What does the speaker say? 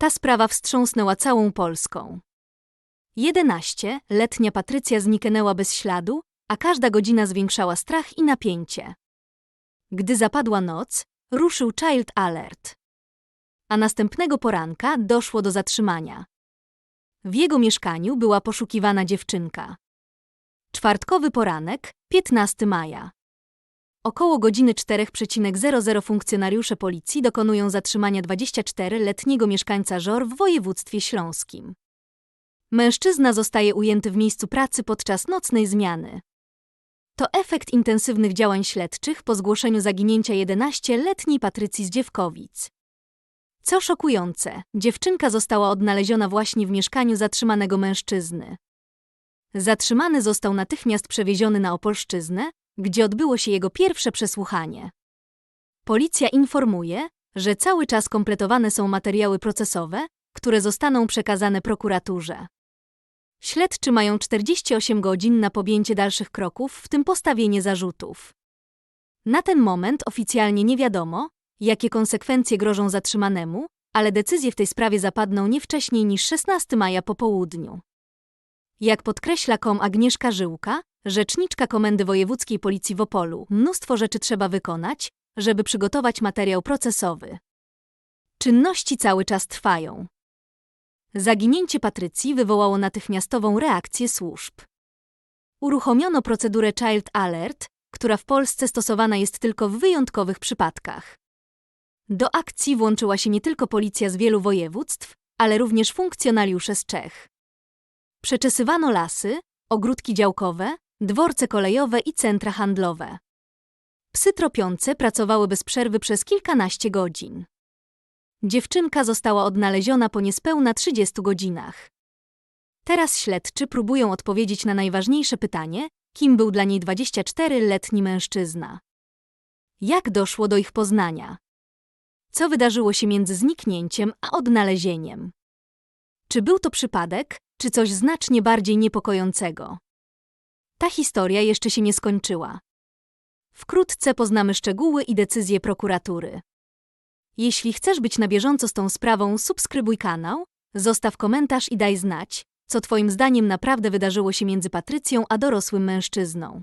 Ta sprawa wstrząsnęła całą Polską. 11. Letnia Patrycja zniknęła bez śladu, a każda godzina zwiększała strach i napięcie. Gdy zapadła noc, ruszył Child Alert. A następnego poranka doszło do zatrzymania. W jego mieszkaniu była poszukiwana dziewczynka. Czwartkowy poranek, 15 maja. Około godziny 4.00 funkcjonariusze policji dokonują zatrzymania 24-letniego mieszkańca Żor w województwie śląskim. Mężczyzna zostaje ujęty w miejscu pracy podczas nocnej zmiany. To efekt intensywnych działań śledczych po zgłoszeniu zaginięcia 11-letniej Patrycji z Dziewkowic. Co szokujące, dziewczynka została odnaleziona właśnie w mieszkaniu zatrzymanego mężczyzny. Zatrzymany został natychmiast przewieziony na Opolszczyznę, gdzie odbyło się jego pierwsze przesłuchanie. Policja informuje, że cały czas kompletowane są materiały procesowe, które zostaną przekazane prokuraturze. Śledczy mają 48 godzin na podjęcie dalszych kroków, w tym postawienie zarzutów. Na ten moment oficjalnie nie wiadomo, jakie konsekwencje grożą zatrzymanemu, ale decyzje w tej sprawie zapadną nie wcześniej niż 16 maja po południu. Jak podkreśla kom Agnieszka Żyłka, rzeczniczka Komendy Wojewódzkiej Policji w Opolu, mnóstwo rzeczy trzeba wykonać, żeby przygotować materiał procesowy. Czynności cały czas trwają. Zaginięcie Patrycji wywołało natychmiastową reakcję służb. Uruchomiono procedurę Child Alert, która w Polsce stosowana jest tylko w wyjątkowych przypadkach. Do akcji włączyła się nie tylko policja z wielu województw, ale również funkcjonariusze z Czech. Przeczesywano lasy, ogródki działkowe, dworce kolejowe i centra handlowe. Psy tropiące pracowały bez przerwy przez kilkanaście godzin. Dziewczynka została odnaleziona po niespełna 30 godzinach. Teraz śledczy próbują odpowiedzieć na najważniejsze pytanie, kim był dla niej 24-letni mężczyzna. Jak doszło do ich poznania? Co wydarzyło się między zniknięciem a odnalezieniem? Czy był to przypadek, czy coś znacznie bardziej niepokojącego? Ta historia jeszcze się nie skończyła. Wkrótce poznamy szczegóły i decyzje prokuratury. Jeśli chcesz być na bieżąco z tą sprawą, subskrybuj kanał, zostaw komentarz i daj znać, co Twoim zdaniem naprawdę wydarzyło się między Patrycją a dorosłym mężczyzną.